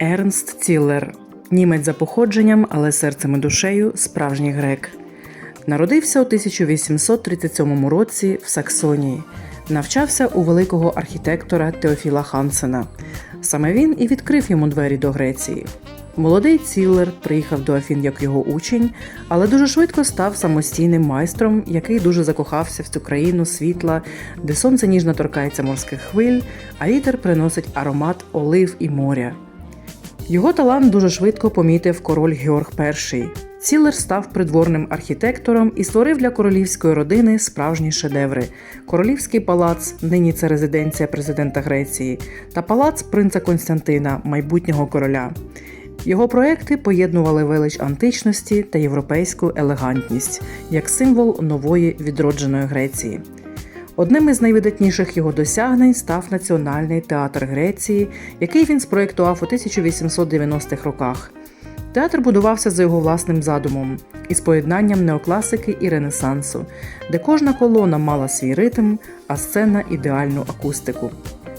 Ернст Ціллер, німець за походженням, але серцем і душею справжній грек. Народився у 1837 році в Саксонії. Навчався у великого архітектора Теофіла Хансена. Саме він і відкрив йому двері до Греції. Молодий Ціллер приїхав до Афін як його учень, але дуже швидко став самостійним майстром, який дуже закохався в цю країну світла, де сонце ніжно торкається морських хвиль, а вітер приносить аромат олив і моря. Його талант дуже швидко помітив король Георг І. Цілер став придворним архітектором і створив для королівської родини справжні шедеври: Королівський палац, нині це резиденція президента Греції, та палац принца Константина, майбутнього короля. Його проекти поєднували велич античності та європейську елегантність як символ нової відродженої Греції. Одним із найвидатніших його досягнень став Національний театр Греції, який він спроєктував у 1890-х роках. Театр будувався за його власним задумом із поєднанням неокласики і ренесансу, де кожна колона мала свій ритм, а сцена ідеальну акустику.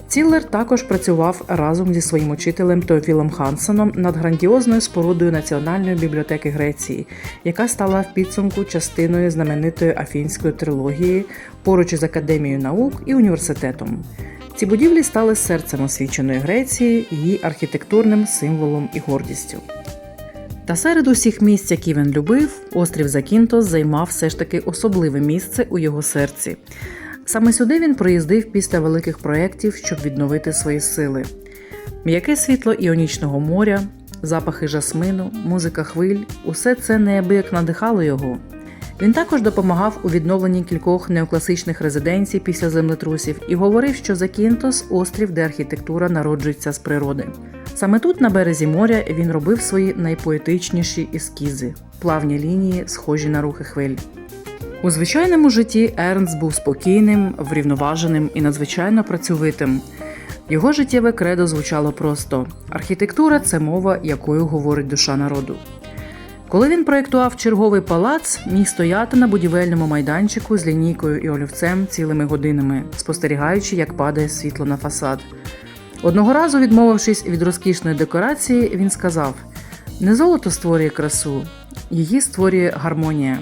Ціллер також працював разом зі своїм учителем Теофілом Хансеном над грандіозною спорудою Національної бібліотеки Греції, яка стала в підсумку частиною знаменитої афінської трилогії поруч із академією наук і університетом. Ці будівлі стали серцем освіченої Греції, її архітектурним символом і гордістю. Та серед усіх місць, які він любив, острів Закінтос займав все ж таки особливе місце у його серці. Саме сюди він приїздив після великих проєктів, щоб відновити свої сили. М'яке світло іонічного моря, запахи жасмину, музика хвиль усе це неабияк надихало його. Він також допомагав у відновленні кількох неокласичних резиденцій після землетрусів і говорив, що Закінтос острів, де архітектура народжується з природи. Саме тут, на березі моря, він робив свої найпоетичніші ескізи, плавні лінії, схожі на рухи хвиль. У звичайному житті Ернст був спокійним, врівноваженим і надзвичайно працьовитим. Його життєве кредо звучало просто: архітектура це мова, якою говорить душа народу. Коли він проєктував черговий палац, міг стояти на будівельному майданчику з лінійкою і олівцем цілими годинами, спостерігаючи, як падає світло на фасад. Одного разу, відмовившись від розкішної декорації, він сказав: не золото створює красу, її створює гармонія.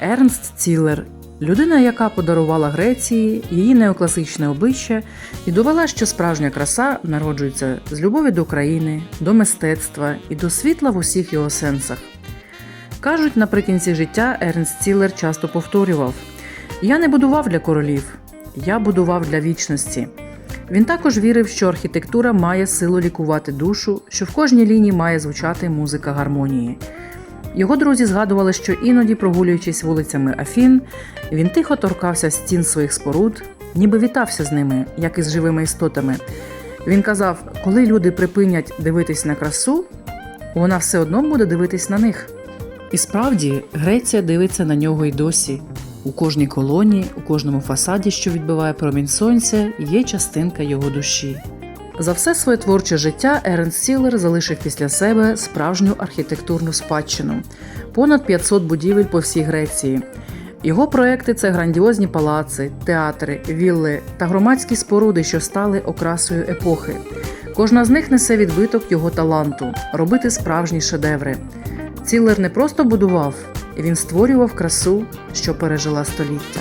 Ернст Цілер, людина, яка подарувала Греції її неокласичне обличчя, і довела, що справжня краса народжується з любові до країни, до мистецтва і до світла в усіх його сенсах. Кажуть, наприкінці життя Ернст Цілер часто повторював: Я не будував для королів, я будував для вічності. Він також вірив, що архітектура має силу лікувати душу, що в кожній лінії має звучати музика гармонії. Його друзі згадували, що іноді, прогулюючись вулицями Афін, він тихо торкався стін своїх споруд, ніби вітався з ними, як із живими істотами. Він казав: коли люди припинять дивитись на красу, вона все одно буде дивитись на них. І справді Греція дивиться на нього й досі. У кожній колоні, у кожному фасаді, що відбиває промінь сонця, є частинка його душі. За все своє творче життя Ернст Сілер залишив після себе справжню архітектурну спадщину понад 500 будівель по всій Греції. Його проекти це грандіозні палаци, театри, вілли та громадські споруди, що стали окрасою епохи. Кожна з них несе відбиток його таланту робити справжні шедеври. Цілер не просто будував, він створював красу, що пережила століття.